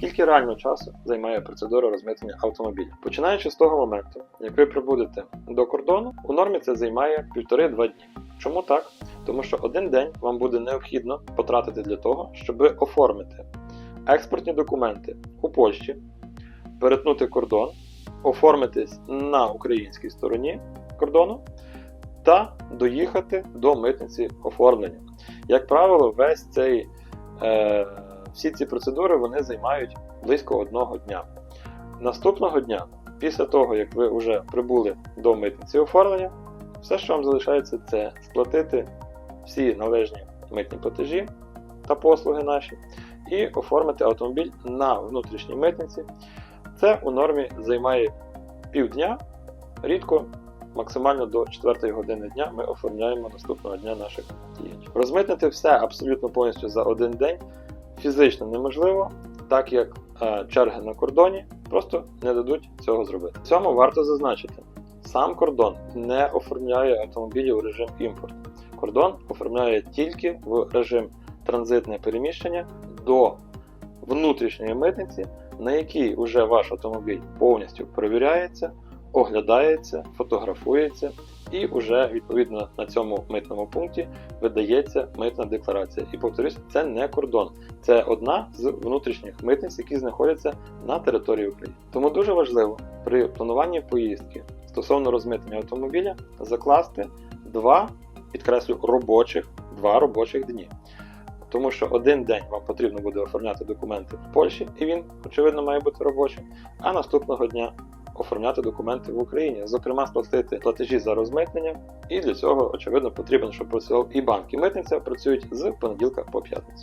Скільки реально часу займає процедура розмитнення автомобіля? Починаючи з того моменту, як ви прибудете до кордону, у нормі це займає 1,5-2 дні. Чому так? Тому що один день вам буде необхідно потратити для того, щоб оформити експортні документи у Польщі, перетнути кордон, оформитись на українській стороні кордону та доїхати до митниці оформлення. Як правило, весь цей, е, всі ці процедури вони займають близько одного дня. Наступного дня, після того, як ви вже прибули до митниці оформлення, все, що вам залишається, це сплатити всі належні митні платежі та послуги наші і оформити автомобіль на внутрішній митниці. Це у нормі займає півдня, рідко, максимально до 4 години дня ми оформляємо наступного дня наших клієнтів. Розмитнити все абсолютно повністю за один день фізично неможливо, так як е, черги на кордоні просто не дадуть цього зробити. В цьому варто зазначити, сам кордон не оформляє автомобілі у режим імпорт. Кордон оформляє тільки в режим транзитне переміщення до внутрішньої митниці, на якій вже ваш автомобіль повністю перевіряється, оглядається, фотографується і вже відповідно на цьому митному пункті видається митна декларація. І повторюсь, це не кордон, це одна з внутрішніх митниць, які знаходяться на території України. Тому дуже важливо при плануванні поїздки стосовно розмитнення автомобіля закласти два, підкреслю, робочих, два робочих дні. Тому що один день вам потрібно буде оформляти документи в Польщі, і він, очевидно, має бути робочим, а наступного дня оформляти документи в Україні, зокрема, сплатити платежі за розмитнення, і для цього, очевидно, потрібно, щоб працював і банк, і митниця працюють з понеділка по п'ятницю.